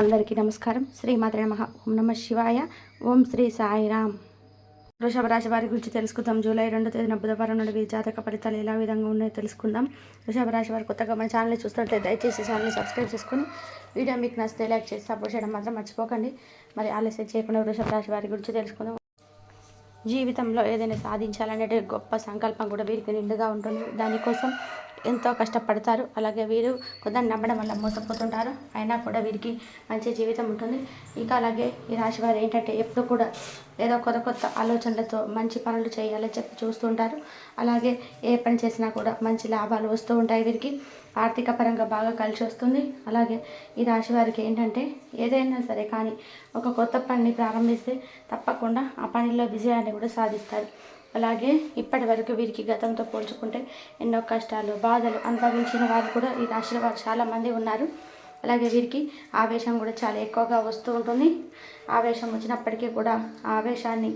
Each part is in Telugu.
అందరికీ నమస్కారం. శ్రీమాత నమ. ఓం నమ శివాయ. ఓం శ్రీ సాయిరామ్ వృషభ రాశి వారి గురించి తెలుసుకుందాం. జూలై రెండో తేదీన బుధవారం నుండి వీరి జాతక ఫలితాలు ఎలా విధంగా ఉన్నాయో తెలుసుకుందాం. వృషభ రాశి వారు కొత్తగా మన ఛానల్ని చూస్తుంటే దయచేసి ఛానల్ని సబ్స్క్రైబ్ చేసుకుని వీడియో మీకు నచ్చితే లైక్ చేసి సపోర్ట్ చేయడం మాత్రం మర్చిపోకండి. మరి ఆలస్యం చేయకుండా వృషభ రాశి వారి గురించి తెలుసుకుందాం. జీవితంలో ఏదైనా సాధించాలనే గొప్ప సంకల్పం కూడా వీరికి నిండుగా ఉంటుంది. దానికోసం ఎంతో కష్టపడతారు. అలాగే వీరు కొందరు నమ్మడం వల్ల మోసపోతుంటారు. అయినా కూడా వీరికి మంచి జీవితం ఉంటుంది. ఇంకా అలాగే ఈ రాశి వారు ఏంటంటే ఎప్పుడు కూడా ఏదో కొత్త కొత్త ఆలోచనలతో మంచి పనులు చేయాలని చెప్పి చూస్తుంటారు. అలాగే ఏ పని చేసినా కూడా మంచి లాభాలు వస్తూ ఉంటాయి వీరికి. ఆర్థిక పరంగా బాగా కలిసి వస్తుంది. అలాగే ఈ రాశి వారికి ఏంటంటే ఏదైనా సరే కానీ ఒక కొత్త పనిని ప్రారంభిస్తే తప్పకుండా ఆ పనిలో విజయాన్ని కూడా సాధిస్తారు. అలాగే ఇప్పటి వరకు వీరికి గతంతో పోల్చుకుంటే ఎన్నో కష్టాలు బాధలు అనుభవించిన వారు కూడా ఈ రాశిలో వారు చాలామంది ఉన్నారు. అలాగే వీరికి ఆవేశం కూడా చాలా ఎక్కువగా వస్తూ ఉంటుంది. ఆవేశం వచ్చినప్పటికీ కూడా ఆవేశాన్ని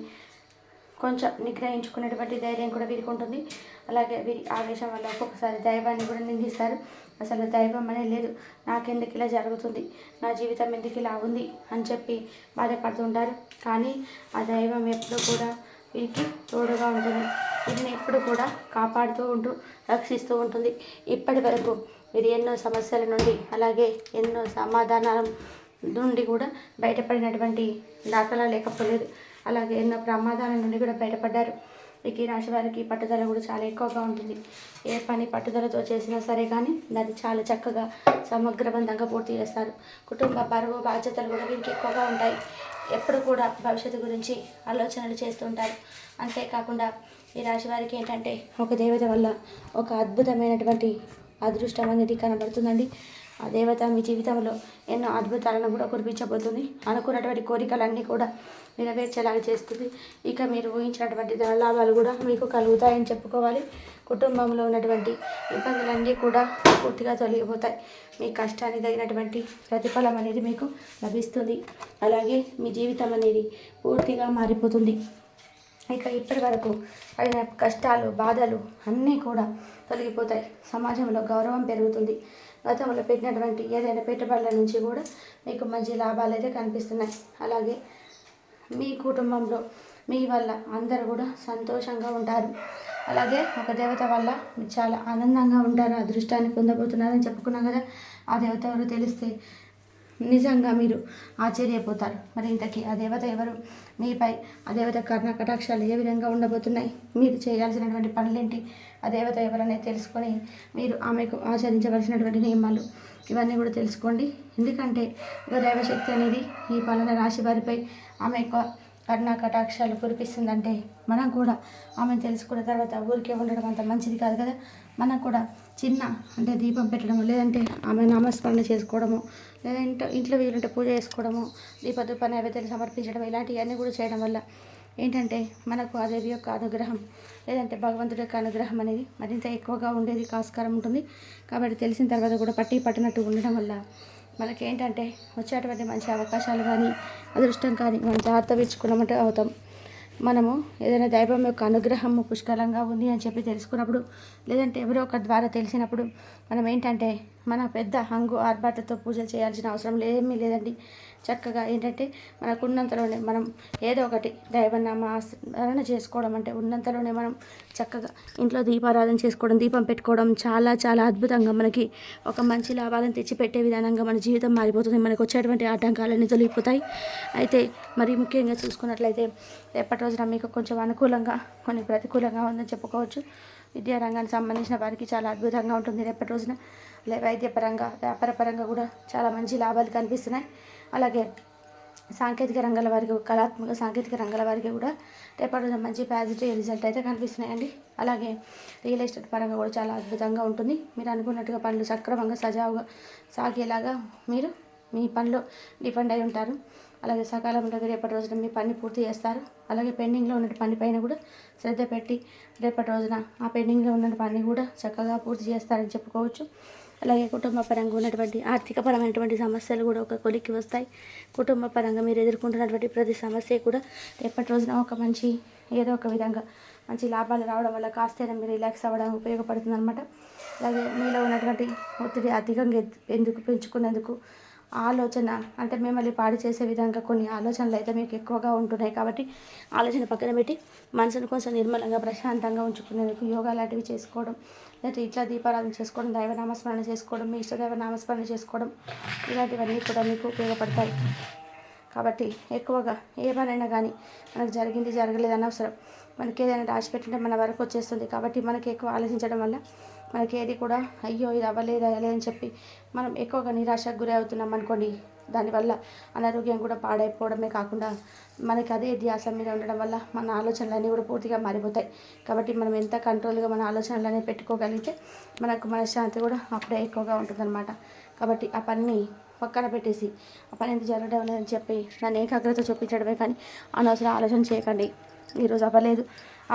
కొంచెం నిగ్రహించుకునేటువంటి ధైర్యం కూడా వీరికి ఉంటుంది. అలాగే వీరి ఆవేశం వల్ల ఒక్కొక్కసారి దైవాన్ని కూడా నిందిస్తారు. అసలు దైవం అనేది లేదు. నాకెందుకు ఇలా జరుగుతుంది? నా జీవితం ఎందుకు ఇలా ఉంది? అని చెప్పి బాధపడుతుంటారు. కానీ ఆ దైవం ఎప్పుడూ కూడా వీరికి తోడుగా ఉంటుంది వీరిని ఎప్పుడు కూడా కాపాడుతూ ఉంటూ రక్షిస్తూ ఉంటుంది. ఇప్పటి వరకు వీరు ఎన్నో సమస్యల నుండి అలాగే ఎన్నో సమాధానాల నుండి కూడా బయటపడినటువంటి దాఖలా లేకపోలేదు. అలాగే ఎన్నో ప్రమాదాల నుండి కూడా బయటపడ్డారు. ఇక ఈ రాశి వారికి పట్టుదల కూడా చాలా ఎక్కువగా ఉంటుంది. ఏ పని పట్టుదలతో చేసినా సరే కానీ దాన్ని చాలా చక్కగా సమగ్రబంధంగా పూర్తి చేస్తారు. కుటుంబ పరువు బాధ్యతలు కూడా వీరికి ఎక్కువగా ఉంటాయి. ఎప్పుడు కూడా భవిష్యత్తు గురించి ఆలోచనలు చేస్తుంటారు. అంతేకాకుండా ఈ రాశి వారికి ఏంటంటే ఒక దేవత వల్ల ఒక అద్భుతమైనటువంటి అదృష్టం అనేది కనబడుతుందండి. ఆ దేవత మీ జీవితంలో ఎన్నో అద్భుతాలను కూడా కురిపించబోతుంది. అనుకున్నటువంటి కోరికలన్నీ కూడా నెరవేర్చేలాగా చేస్తుంది. ఇక మీరు ఊహించినటువంటి ధన లాభాలు కూడా మీకు కలుగుతాయని చెప్పుకోవాలి. కుటుంబంలో ఉన్నటువంటి ఇబ్బందులన్నీ కూడా పూర్తిగా తొలగిపోతాయి. మీ కష్టానికి తగినటువంటి ప్రతిఫలం అనేది మీకు లభిస్తుంది. అలాగే మీ జీవితం అనేది పూర్తిగా మారిపోతుంది. ఇక ఇప్పటి వరకు పడిన కష్టాలు బాధలు అన్నీ కూడా తొలగిపోతాయి. సమాజంలో గౌరవం పెరుగుతుంది. గతంలో పెట్టినటువంటి ఏదైనా పెట్టుబడుల నుంచి కూడా మీకు మంచి లాభాలు అయితే కనిపిస్తున్నాయి. అలాగే మీ కుటుంబంలో మీ వల్ల అందరూ కూడా సంతోషంగా ఉంటారు. అలాగే ఒక దేవత వల్ల చాలా ఆనందంగా ఉంటారు. అదృష్టాన్ని పొందబోతున్నారని చెప్పుకున్నాం కదా. ఆ దేవత ఎవరు తెలిస్తే నిజంగా మీరు ఆశ్చర్యపోతారు. మరి ఇంతకీ ఆ దేవత ఎవరు? మీపై ఆ దేవత కర్ణ కటాక్షాలు ఏ విధంగా ఉండబోతున్నాయి? మీరు చేయాల్సినటువంటి పనులేంటి? ఆ దేవత ఎవరనేది తెలుసుకొని మీరు ఆమెకు ఆచరించవలసినటువంటి నియమాలు ఇవన్నీ కూడా తెలుసుకోండి. ఎందుకంటే దైవశక్తి అనేది ఈ పాలన రాశి వారిపై ఆమె యొక్క కర్ణ కటాక్షాలు కురిపిస్తుందంటే మనం కూడా ఆమె తెలుసుకున్న తర్వాత ఊరికే ఉండడం అంత మంచిది కాదు కదా. మనం కూడా చిన్న అంటే దీపం పెట్టడము లేదంటే ఆమె నామస్మరణ చేసుకోవడము లేదంటే ఇంట్లో వీలుంటే పూజ చేసుకోవడము దీపదూప నైవేద్యాలు సమర్పించడం ఇలాంటివన్నీ కూడా చేయడం వల్ల ఏంటంటే మనకు ఆ దేవి యొక్క అనుగ్రహం లేదంటే భగవంతుడి యొక్క అనుగ్రహం అనేది మరింత ఎక్కువగా ఉండేది ఆస్కారం ఉంటుంది. కాబట్టి తెలిసిన తర్వాత కూడా పట్టి పట్టినట్టు ఉండడం వల్ల మనకేంటంటే వచ్చేటువంటి మంచి అవకాశాలు కానీ అదృష్టం కానీ మనం జాగ్రత్త విచ్చుకున్నట్టు అవుతాం. మనము ఏదైనా దైవం యొక్క అనుగ్రహము పుష్కలంగా ఉంది అని చెప్పి తెలుసుకున్నప్పుడు లేదంటే ఎవరో ఒక ద్వారా తెలిసినప్పుడు మనం ఏంటంటే మన పెద్ద హంగు ఆర్భాటతో పూజలు చేయాల్సిన అవసరం ఏమీ లేదండి. చక్కగా ఏంటంటే మనకు ఉన్నంతలోనే మనం ఏదో ఒకటి దైవనామ ఆస్మరణ చేసుకోవడం అంటే ఉన్నంతలోనే మనం చక్కగా ఇంట్లో దీపారాధన చేసుకోవడం దీపం పెట్టుకోవడం చాలా చాలా అద్భుతంగా మనకి ఒక మంచి లాభాలను తెచ్చిపెట్టే విధానంగా మన జీవితం మారిపోతుంది. మనకు వచ్చేటువంటి ఆటంకాలన్నీ తొలగిపోతాయి. అయితే మరి ముఖ్యంగా చూసుకున్నట్లయితే రేపటి రోజున మీకు కొంచెం అనుకూలంగా కొన్ని ప్రతికూలంగా ఉందని చెప్పుకోవచ్చు. విద్యారంగానికి సంబంధించిన వారికి చాలా అద్భుతంగా ఉంటుంది. రేపటి రోజున వైద్యపరంగా వైద్యపరంగా వ్యాపారపరంగా కూడా చాలా మంచి లాభాలు కనిపిస్తున్నాయి. అలాగే సాంకేతిక రంగాల వారికి కళాత్మక సాంకేతిక రంగాల వారికి కూడా రేపటి మంచి పాజిటివ్ రిజల్ట్ అయితే కనిపిస్తున్నాయండి. అలాగే రియల్ ఎస్టేట్ పరంగా కూడా చాలా అద్భుతంగా ఉంటుంది. మీరు అనుకున్నట్టుగా పనులు సక్రమంగా సజావుగా సాగేలాగా మీరు మీ పనిలో డిపెండ్ అయి ఉంటారు. అలాగే సకాలంలో రేపటి రోజున మీ పని పూర్తి చేస్తారు. అలాగే పెండింగ్లో ఉన్న పని పైన కూడా శ్రద్ధ పెట్టి రేపటి రోజున ఆ పెండింగ్లో ఉన్న పని కూడా చక్కగా పూర్తి చేస్తారని చెప్పుకోవచ్చు. అలాగే కుటుంబ పరంగా ఉన్నటువంటి ఆర్థికపరమైనటువంటి సమస్యలు కూడా ఒక కొలిక్కి వస్తాయి. కుటుంబ పరంగా మీరు ఎదుర్కొంటున్నటువంటి ప్రతి సమస్య కూడా రేపటి రోజున ఒక మంచి ఏదో ఒక విధంగా మంచి లాభాలు రావడం వల్ల కాస్తైనా మీరు రిలాక్స్ అవ్వడం ఉపయోగపడుతుంది అనమాట అలాగే మీలో ఉన్నటువంటి ఒత్తిడి అధికంగా ఎందుకు పెంచుకునేందుకు ఆలోచన అంటే మిమ్మల్ని పాడు చేసే విధంగా కొన్ని ఆలోచనలు అయితే మీకు ఎక్కువగా ఉంటున్నాయి కాబట్టి ఆలోచన పక్కన పెట్టి మనసును కొంచెం నిర్మలంగా ప్రశాంతంగా ఉంచుకునేందుకు యోగా లాంటివి చేసుకోవడం లేకపోతే ఇట్లా దీపారాధన చేసుకోవడం దైవనామస్మరణ చేసుకోవడం మీ ఇష్టదైవ నామస్మరణ చేసుకోవడం ఇలాంటివన్నీ కూడా మీకు ఉపయోగపడతాయి. కాబట్టి ఎక్కువగా ఏ పనైనా కానీ మనకు జరిగింది జరగలేదు అనవసరం. మనకి ఏదైనా రాసి పెట్టింటే మన వరకు వచ్చేస్తుంది కాబట్టి మనకి ఎక్కువ ఆలోచించడం వల్ల మనకి ఏది కూడా అయ్యో ఇది అవ్వలేదు అవ్వలేదు అని చెప్పి మనం ఎక్కువగా నిరాశకు గురి అవుతున్నాం అనుకోండి. దానివల్ల అనారోగ్యం కూడా పాడైపోవడమే కాకుండా మనకి అదే ధ్యాస మీద ఉండడం వల్ల మన ఆలోచనలన్నీ కూడా పూర్తిగా మారిపోతాయి. కాబట్టి మనం ఎంత కంట్రోల్గా మన ఆలోచనలన్నీ పెట్టుకోగలిగితే మనకు మనశ్శాంతి కూడా అప్పుడే ఎక్కువగా ఉంటుందన్నమాట. కాబట్టి ఆ పని పక్కన పెట్టేసి ఆ పని ఎందుకు జరగడం లేదని చెప్పి నన్ను ఏకాగ్రత చూపించడమే కానీ అనవసరం ఆలోచన చేయకండి. ఈరోజు అవ్వలేదు.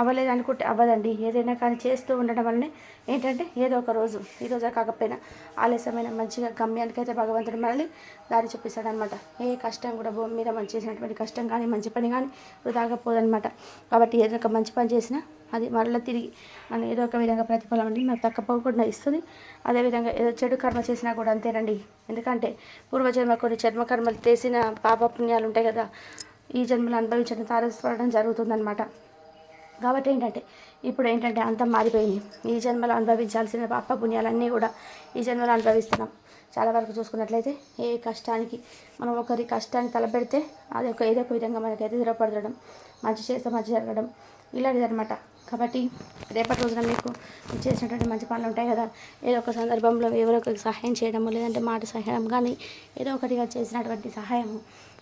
అవ్వలేదు అనుకుంటే అవ్వదండి. ఏదైనా కానీ చేస్తూ ఉండడం వల్లనే ఏంటంటే ఏదో ఒక రోజు ఈరోజు కాకపోయినా ఆలస్యమైన మంచిగా గమ్యానికైతే భగవంతుడు మనల్ని దారి చూపిస్తాడనమాట. ఏ కష్టం కూడా భూమి మీద మనం చేసినటువంటి కష్టం కానీ మంచి పని కానీ వృధాగా పోదనమాట. కాబట్టి ఏదైనా ఒక మంచి పని చేసినా అది మరలా తిరిగి మనం ఏదో ఒక విధంగా ప్రతిఫలం అనేది మనకు తక్కపోకుండా ఇస్తుంది. అదేవిధంగా ఏదో చెడు కర్మ చేసినా కూడా అంతేనండి. ఎందుకంటే పూర్వజన్మ కొన్ని చర్మకర్మలు చేసిన పాప పుణ్యాలు ఉంటాయి కదా ఈ జన్మలు అనుభవించడం తారస్పడడం జరుగుతుందన్నమాట కాబట్టి ఏంటంటే ఇప్పుడు ఏంటంటే అంతా మారిపోయింది. ఈ జన్మలో అనుభవించాల్సిన పాప పుణ్యాలన్నీ కూడా ఈ జన్మలో అనుభవిస్తున్నాం. చాలా వరకు చూసుకున్నట్లయితే ఏ కష్టానికి మనం ఒకరి కష్టాన్ని తలపెడితే అది ఒక ఏదో ఒక విధంగా మనకైతే స్థిరపడడం మంచి చేస్తే మంచి జరగడం ఇలాంటిది అనమాట కాబట్టి రేపటి రోజున మీకు చేసినటువంటి మంచి పనులు ఉంటాయి కదా ఏదో ఒక సందర్భంలో ఎవరో ఒకరికి సహాయం చేయడము లేదంటే మాట సహాయం కానీ ఏదో ఒకటిగా చేసినటువంటి సహాయము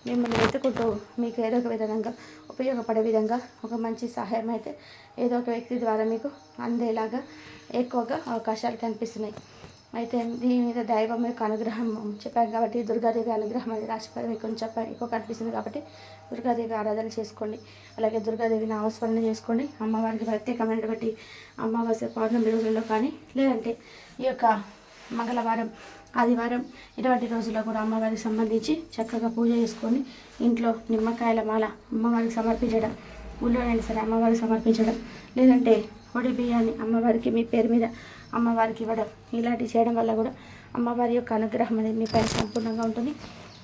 మిమ్మల్ని వెతుకుంటూ మీకు ఏదో ఒక విధంగా ఉపయోగపడే విధంగా ఒక మంచి సహాయం అయితే ఏదో ఒక వ్యక్తి ద్వారా మీకు అందేలాగా ఎక్కువగా అవకాశాలు కనిపిస్తున్నాయి. అయితే దీని మీద దైవం యొక్క అనుగ్రహం చెప్పాను కాబట్టి దుర్గాదేవి అనుగ్రహం అనేది రాశిపై మీకు కొంచెం ఎక్కువ కనిపిస్తుంది కాబట్టి దుర్గాదేవి ఆరాధన చేసుకోండి. అలాగే దుర్గాదేవి నామస్మరణ చేసుకోండి. అమ్మవారికి ప్రత్యేకమైన బట్టి అమావాస్య పౌర్ణమి రోజుల్లో కానీ లేదంటే ఈ యొక్క మంగళవారం ఆదివారం ఇటువంటి రోజుల్లో కూడా అమ్మవారికి సంబంధించి చక్కగా పూజ చేసుకొని ఇంట్లో నిమ్మకాయల మాల అమ్మవారికి సమర్పించడం ఊళ్ళోనైనా సరే అమ్మవారికి సమర్పించడం లేదంటే పొడి బియ్యాన్ని అమ్మవారికి మీ పేరు మీద అమ్మవారికి ఇవ్వడం ఇలాంటివి చేయడం వల్ల కూడా అమ్మవారి యొక్క అనుగ్రహం అనేది మీ పైన సంపూర్ణంగా ఉంటుంది.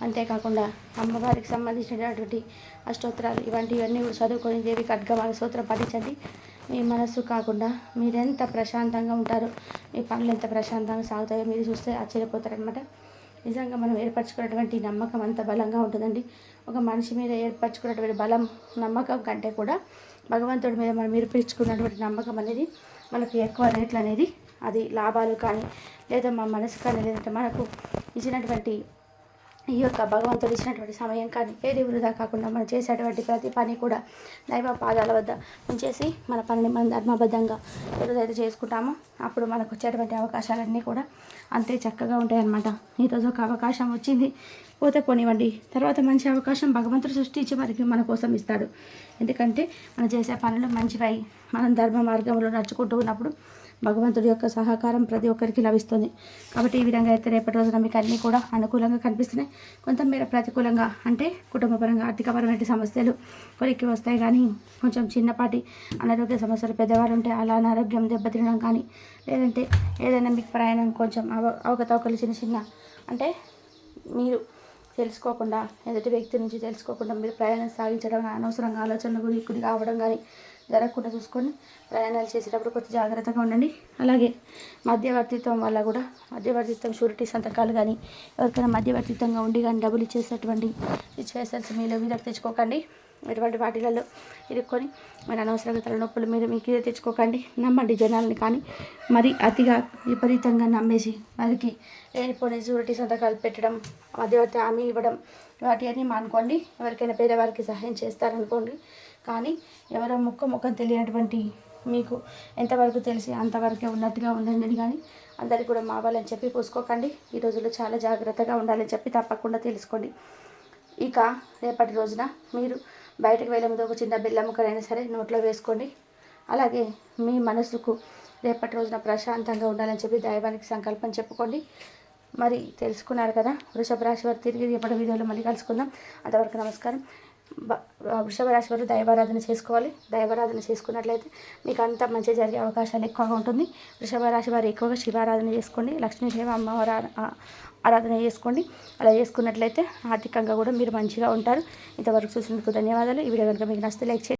అంతేకాకుండా అమ్మవారికి సంబంధించినటువంటి అష్టోత్తరాలు ఇవంటివన్నీ కూడా చదువుకొని దేవి ఖడ్గమాల సూత్రం పఠించండి. మీ మనస్సు కాకుండా మీరెంత ప్రశాంతంగా ఉంటారో మీ పనులు ఎంత ప్రశాంతంగా సాగుతాయో మీరు చూస్తే ఆశ్చర్యపోతారనమాట నిజంగా మనం ఏర్పరచుకున్నటువంటి నమ్మకం అంత బలంగా ఉంటుందండి. ఒక మనిషి మీద ఏర్పరచుకున్నటువంటి బలం నమ్మకం కంటే కూడా భగవంతుడి మీద మనం ఏర్పరచుకున్నటువంటి నమ్మకం అనేది మనకు ఎక్కువ రేట్లు అనేది అది లాభాలు కానీ లేదా మా మనసు కానీ లేదంటే మనకు ఇచ్చినటువంటి ఈ యొక్క భగవంతుడు ఇచ్చినటువంటి సమయం కానీ ఏది వృధా కాకుండా మనం చేసేటువంటి ప్రతి పని కూడా దైవ పాదాల వద్ద ఉంచేసి మన పనిని మనం ధర్మబద్ధంగా ఏదైతే చేసుకుంటామో అప్పుడు మనకు వచ్చేటువంటి అవకాశాలన్నీ కూడా అంతే చక్కగా ఉంటాయన్నమాట. ఈరోజు ఒక అవకాశం వచ్చింది. పోతే పోనివ్వండి. తర్వాత మంచి అవకాశం భగవంతుడు సృష్టించి మనకి మన కోసం ఇస్తాడు. ఎందుకంటే మనం చేసే పనులు మంచివై మనం ధర్మ మార్గంలో నడుచుకుంటూ ఉన్నప్పుడు భగవంతుడి యొక్క సహకారం ప్రతి ఒక్కరికి లభిస్తుంది. కాబట్టి ఈ విధంగా అయితే రేపటి రోజున మీకు అన్నీ కూడా అనుకూలంగా కనిపిస్తున్నాయి. కొంతమేర ప్రతికూలంగా అంటే కుటుంబపరంగా ఆర్థికపరమైన సమస్యలు కొరికి వస్తాయి. కానీ కొంచెం చిన్నపాటి అనారోగ్య సమస్యలు పెద్దవాళ్ళు ఉంటే అలా అనారోగ్యం దెబ్బతినడం కానీ లేదంటే ఏదైనా మీకు ప్రయాణం కొంచెం అవ అవకతవకలు చిన్న చిన్న అంటే మీరు తెలుసుకోకుండా ఎదుటి వ్యక్తి నుంచి తెలుసుకోకుండా మీరు ప్రయాణం సాగించడం అనవసరంగా ఆలోచనలు గురి గురి కావడం కానీ జరగకుండా చూసుకొని ప్రయాణాలు చేసేటప్పుడు కొంచెం జాగ్రత్తగా ఉండండి. అలాగే మధ్యవర్తిత్వం వల్ల కూడా మధ్యవర్తిత్వం షూరిటీ సంతకాలు కానీ ఎవరికైనా మధ్యవర్తిత్వంగా ఉండి కానీ డబ్బులు ఇచ్చేసేటువంటి సిచ్యువేషన్స్ మీలో మీద తెచ్చుకోకండి. ఇటువంటి వాటిలలో ఇరుక్కొని మరి అనవసరంగా తలనొప్పులు మీరు మీకు ఇదే తెచ్చుకోకండి. నమ్మండి జనాలని కానీ మరి అతిగా విపరీతంగా నమ్మేసి వారికి లేనిపోని షూరిటీ సంతకాలు పెట్టడం మధ్యవర్తి హామీ ఇవ్వడం వాటి అన్నీ మానుకోండి. ఎవరికైనా పేదవారికి సహాయం చేస్తారనుకోండి. కానీ ఎవరో ముక్క ముఖం తెలియనటువంటి మీకు ఎంతవరకు తెలిసి అంతవరకే ఉన్నట్టుగా ఉండండి కానీ అందరికీ కూడా మావాలని చెప్పి పూసుకోకండి. ఈ రోజుల్లో చాలా జాగ్రత్తగా ఉండాలని చెప్పి తప్పకుండా తెలుసుకోండి. ఇక రేపటి రోజున మీరు బయటకు వెళ్ళే ముందు ఒక చిన్న బెల్లం ముక్కలైనా సరే నోట్లో వేసుకోండి. అలాగే మీ మనసుకు రేపటి రోజున ప్రశాంతంగా ఉండాలని చెప్పి దైవానికి సంకల్పం చెప్పుకోండి. మరి తెలుసుకున్నారు కదా వృషభ రాశి వారు తిరిగి రేపటి వీడియోలో మళ్ళీ కలుసుకుందాం. అంతవరకు నమస్కారం. బ- వృషభ రాశి వారు దైవారాధన చేసుకోవాలి. దైవారాధన చేసుకున్నట్లయితే మీకు అంత మంచి జరిగే అవకాశాలు ఎక్కువగా ఉంటుంది. వృషభ రాశి వారు ఎక్కువగా శివారాధన చేసుకోండి. లక్ష్మీదేవి అమ్మవారు ఆరాధన చేసుకోండి. అలా చేసుకున్నట్లయితే ఆర్థికంగా కూడా మీరు మంచిగా ఉంటారు. ఇంతవరకు చూసినందుకు ధన్యవాదాలు. ఈ వీడియో కనుక మీకు నచ్చితే లైక్ చేయండి.